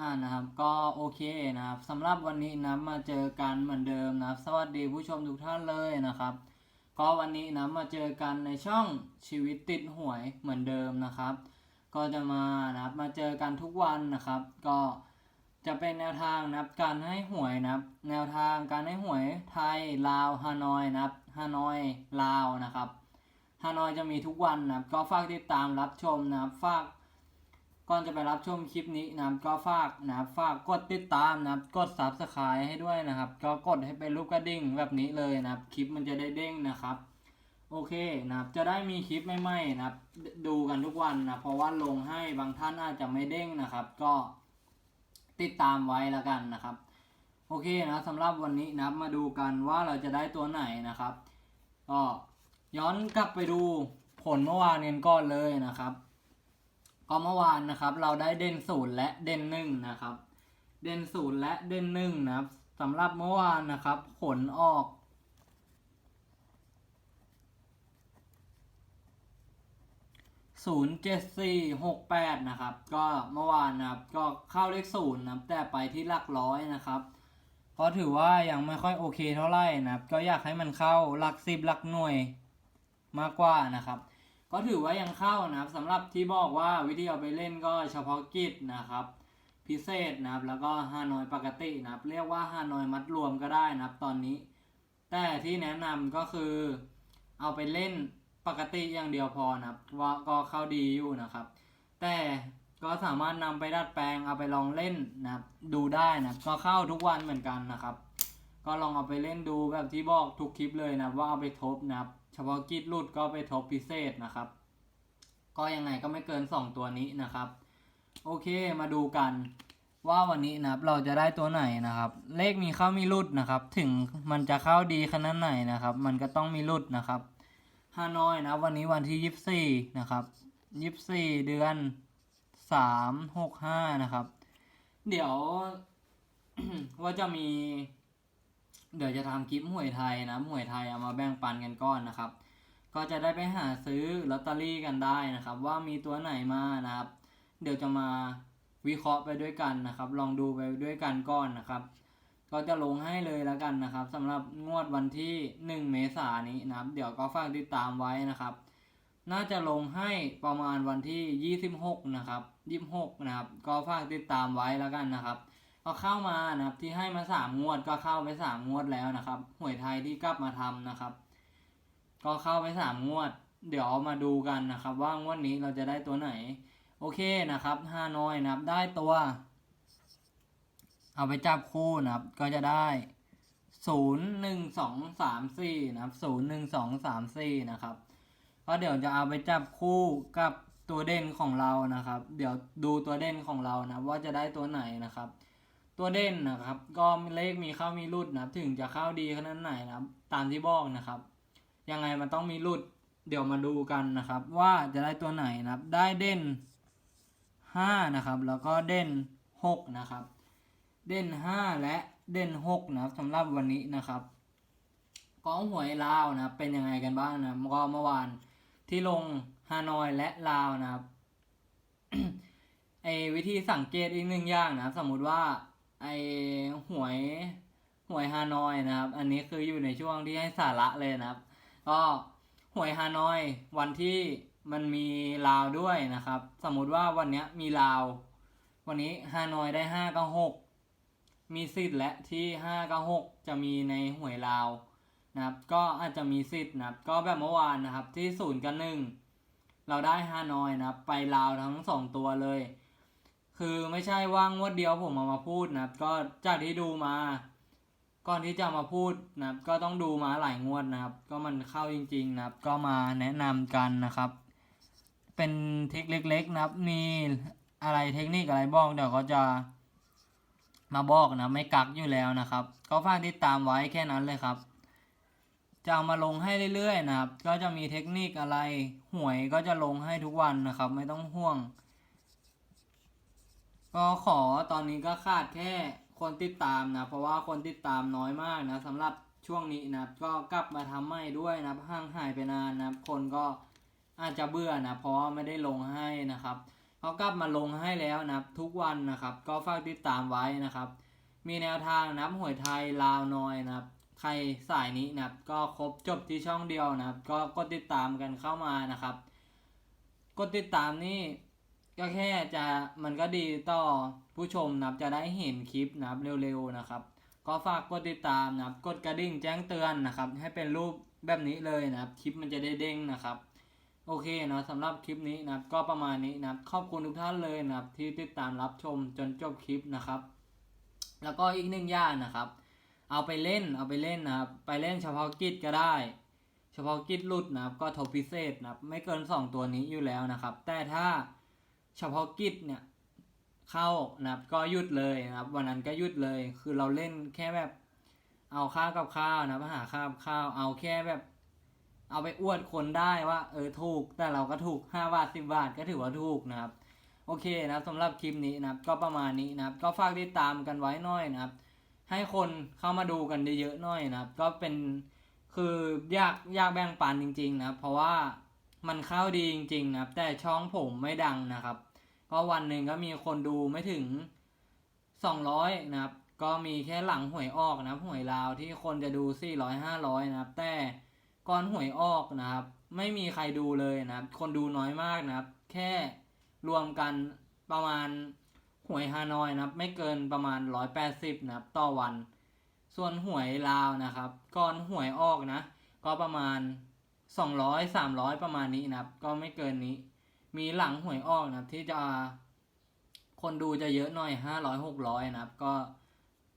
อ่านะครับก็โอเคนะครับสำหรับวันนี้นะมาเจอกันเหมือนเดิมนะครับ สวัสดีผู้ชมทุกท่านเลยนะครับ ก็วันนี้นะมาเจอกันในช่องชีวิตติดหวยเหมือนเดิมนะครับ ก็จะมานะครับมาเจอกันทุกวันนะครับ ก็จะเป็นแนวทางนะครับการให้หวยนะครับ แนวทางการให้หวยไทยลาวฮานอยนะครับฮานอยลาวนะครับฮานอยจะมีทุกวันนะครับ ก็ฝากติดตามรับชมนะครับฝาก ก่อนจะไปรับชมคลิปนี้นะครับ ก็ฝากนะครับ ฝากกดติดตามนะครับ กด subscribe ให้ด้วยนะครับ ก็กดให้เป็นรูปกระดิ่งแบบนี้เลยนะครับ คลิปมันจะได้เด้งนะครับ โอเคนะครับ จะได้มีคลิปใหม่ๆนะครับ ดูกันทุกวันนะ เพราะว่าลงให้บางท่านอาจจะไม่เด้งนะครับ ก็ติดตามไว้แล้วกันนะครับ โอเคนะสำหรับวันนี้นะครับ มาดูกันว่าเราจะได้ตัวไหนนะครับ ก็ย้อนกลับไปดูผลเมื่อวานกันก่อนเลยนะครับ ก็เมื่อวานนะครับ เราได้เด่นศูนย์และเด่นหนึ่งนะครับ เด่นศูนย์และเด่นหนึ่งนะครับสำหรับเมื่อวานนะครับ ผลออกศูนย์เจ็ดสี่หกแปดนะครับ ก็เมื่อวานนะครับ ก็เข้าเลขศูนย์นะครับ แต่ไปที่หลักร้อยนะครับก็ถือว่ายังไม่ค่อยโอเคเท่าไหร่นะครับ ก็อยากให้มันเข้าหลักสิบหลักหน่วยมากกว่านะครับ ก็ถือว่ายังเข้านะครับสำหรับที่บอกว่าวิธีเอาไปเล่นก็เฉพาะกิจนะครับ พิเศษนะครับ แล้วก็ฮานอยปกตินะครับ เรียกว่าฮานอยมัดรวมก็ได้นะครับตอนนี้ แต่ที่แนะนำก็คือ เอาไปเล่นปกติอย่างเดียวพอนะครับ ว่าก็เข้าดีอยู่นะครับ แต่ก็สามารถนำไปดัดแปลงเอาไปลองเล่นนะครับ ดูได้นะครับ ก็เข้าทุกวันเหมือนกันนะครับ ก็ลองเอาไปเล่นดูแบบที่บอกทุกคลิปเลยนะว่าเอาไปทบนะครับ เฉพาะกิจหลุดก็ไปทบพิเศษนะครับ ก็ยังไงก็ไม่เกิน 2 ตัวนี้นะครับ โอเคมาดูกันว่าวันนี้นะครับเราจะได้ตัวไหนนะครับ เลขมีเข้ามีหลุดนะครับ ถึงมันจะเข้าดีขนาดไหนนะครับ มันก็ต้องมีหลุดนะครับฮานอยนะวันนี้วันที่ยี่สี่นะครับยี่สี่เดือนสามหกห้านะครับ เดี๋ยวว่าจะมี เดี๋ยวจะทำคลิปหวยไทยนะหวยไทยเอามาแบ่งปันกันก่อนนะครับ ก็จะได้ไปหาซื้อลอตเตอรี่กันได้นะครับ ว่ามีตัวไหนมานะครับ เดี๋ยวจะมาวิเคราะห์ไปด้วยกันนะครับ ลองดูไปด้วยกันก่อนนะครับ ก็จะลงให้เลยแล้วกันนะครับสำหรับงวดวันที่ 1 เมษายนนี้นะครับ เดี๋ยวก็ฝากติดตามไว้นะครับ น่าจะลงให้ประมาณวันที่ 26 นะครับ 26 นะครับ ก็ฝากติดตามไว้แล้วกันนะครับ ก็เข้ามานะครับที่ให้มาสามงวดก็เข้าไปสามงวดแล้วนะครับหวยไทยที่กลับมาทำนะครับ ก็เข้าไปสามงวด เดี๋ยวมาดูกันนะครับ ว่างวดนี้เราจะได้ตัวไหน โอเคนะครับฮาน้อยนะครับได้ตัว เอาไปจับคู่นะครับ ก็จะได้ศูนย์หนึ่งสองสามสี่นะครับศูนย์หนึ่งสองสามสี่นะครับก็เดี๋ยวจะเอาไปจับคู่กับตัวเด่นของเรานะครับ เดี๋ยวดูตัวเด่นของเรานะว่าจะได้ตัวไหนนะครับ ตัวเด่นนะครับ ก็เลขมีเข้ามีรุดนะครับ ถึงจะเข้าดีขนาดไหนนะครับ ตามที่บอกนะครับ ยังไงมันต้องมีรุดเดี๋ยวมาดูกันนะครับ ว่าจะได้ตัวไหนนะครับ ได้เด่นห้านะครับ แล้วก็เด่นหกนะครับ เด่นห้าและเด่นหกนะครับสำหรับวันนี้นะครับกองหวยลาวนะครับ เป็นยังไงกันบ้างนะก็เมื่อวานที่ลงฮานอยและลาวนะครับไอวิธีสังเกตอีกหนึ่งอย่างนะครับ สมมุติว่า ไอหวยหวยฮานอยนะครับ อันนี้คืออยู่ในช่วงที่ให้สาระเลยนะครับ ก็หวยฮานอยวันที่มันมีลาวด้วยนะครับ สมมุติว่าวันนี้มีลาว วันนี้ฮานอยได้ห้ากับหกมีสิทธิ์และที่ห้ากับหกจะมีในหวยลาวนะครับก็อาจจะมีสิทธิ์นะครับก็แบบเมื่อวานนะครับที่ศูนย์กับหนึ่งเราได้ฮานอยนะครับไปลาวทั้งสองตัวเลย คือไม่ใช่ว่างวดเดียวผมเอามาพูดนะครับ ก็จากที่ดูมา ก่อนที่จะมาพูดนะครับ ก็ต้องดูมาหลายงวดนะครับ ก็มันเข้าจริง ๆนะครับ ก็มาแนะนำกันนะครับ เป็นเทคเล็ก ๆ นะครับ มีอะไรเทคนิคอะไรบอกเดี๋ยวก็จะมาบอกนะไม่กักอยู่แล้วนะครับ ก็ฝากติดตามไว้แค่นั้นเลยครับจะเอามาลงให้เรื่อยๆนะครับ ก็จะมีเทคนิคอะไรหวยก็จะลงให้ทุกวันนะครับ ไม่ต้องห่วง ก็ขอตอนนี้ก็ขาดแค่คนติดตามนะ เพราะว่าคนติดตามน้อยมากนะสำหรับช่วงนี้นะก็กลับมาทำใหม่ด้วยนะห่างหายไปนานนะคนก็อาจจะเบื่อนะเพราะว่าไม่ได้ลงให้นะครับเขากลับมาลงให้แล้วนะทุกวันนะครับ ก็ฝากติดตามไว้นะครับ มีแนวทางนะครับหวยไทยลาวน้อยนะครับ ใครสายนี้นะก็ครบจบที่ช่องเดียวนะก็กดติดตามกันเข้ามานะครับ กดติดตามนี่ ก็แค่จะมันก็ดีต่อผู้ชมนะครับจะได้เห็นคลิปนะครับเร็วๆนะครับ ก็ฝากกดติดตามนะครับ กดกระดิ่งแจ้งเตือนนะครับ ให้เป็นรูปแบบนี้เลยนะครับ คลิปมันจะได้เด้งนะครับ โอเคนะสำหรับคลิปนี้นะครับ ก็ประมาณนี้นะครับ ขอบคุณทุกท่านเลยนะครับ ที่ติดตามรับชมจนจบคลิปนะครับ แล้วก็อีกหนึ่งอย่างนะครับ เอาไปเล่นเอาไปเล่นนะครับ ไปเล่นเฉพาะกิจก็ได้เฉพาะกิจหลุดนะครับ ก็ทบพิเศษนะครับ ไม่เกิน 2 ตัวนี้อยู่แล้วนะครับ แต่ถ้า เฉพาะกิจเนี่ยเข้านะครับก็หยุดเลยนะครับ วันนั้นก็หยุดเลย คือเราเล่นแค่แบบเอาข้าวกับข้าวนะครับหาข้าวกับข้าว เอาแค่แบบ เอาไปอวดคนได้ว่า เออถูก แต่เราก็ถูก5บาท10บาทก็ถือว่าถูกนะครับ โอเคนะครับสำหรับคลิปนี้นะครับ ก็ประมาณนี้นะครับ ก็ฝากติดตามกันไว้หน่อยนะครับ ให้คนเข้ามาดูกันเยอะๆหน่อยนะครับ ก็เป็นคืออยากอยากแบ่งปันจริง ๆ นะครับ เพราะว่า มันเข้าดีจริงๆนะครับ แต่ช่องผมไม่ดังนะครับ ก็วันหนึ่งก็มีคนดูไม่ถึง 200 นะครับ ก็มีแค่หลังหวยออกนะครับหวยลาวที่คนจะดู 400 500 นะครับ แต่ก่อนหวยออกนะครับ ไม่มีใครดูเลยนะครับ คนดูน้อยมากนะครับ แค่รวมกันประมาณหวยฮานอยนะครับ ไม่เกินประมาณ 180 นะครับ ต่อวัน ส่วนหวยลาวนะครับ ก่อนหวยออกนะ ก็ประมาณ 200 300 ประมาณนี้นะครับ ก็ไม่เกินนี้ มีหลังหวยออกนะครับ ที่จะคนดูจะเยอะหน่อย 500 600 นะครับ ก็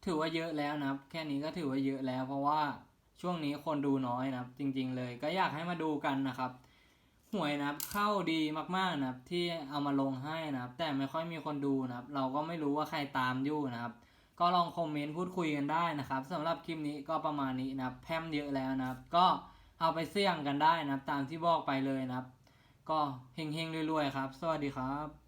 ถือว่าเยอะแล้วนะครับ แค่นี้ก็ถือว่าเยอะแล้ว เพราะว่าช่วงนี้คนดูน้อยนะครับ จริง ๆ เลยก็อยากให้มาดูกันนะครับหวยนะครับเข้าดีมากๆนะครับ ที่เอามาลงให้นะครับ แต่ไม่ค่อยมีคนดูนะครับ เราก็ไม่รู้ว่าใครตามอยู่นะครับ ก็ลองคอมเมนต์พูดคุยกันได้นะครับสำหรับคลิปนี้ก็ประมาณนี้นะครับ แพร่มเยอะแล้วนะครับ ก็ เอาไปเสี่ยงกันได้นะครับ ตามที่บอกไปเลยนะครับ ก็เฮงๆรวยๆครับ สวัสดีครับ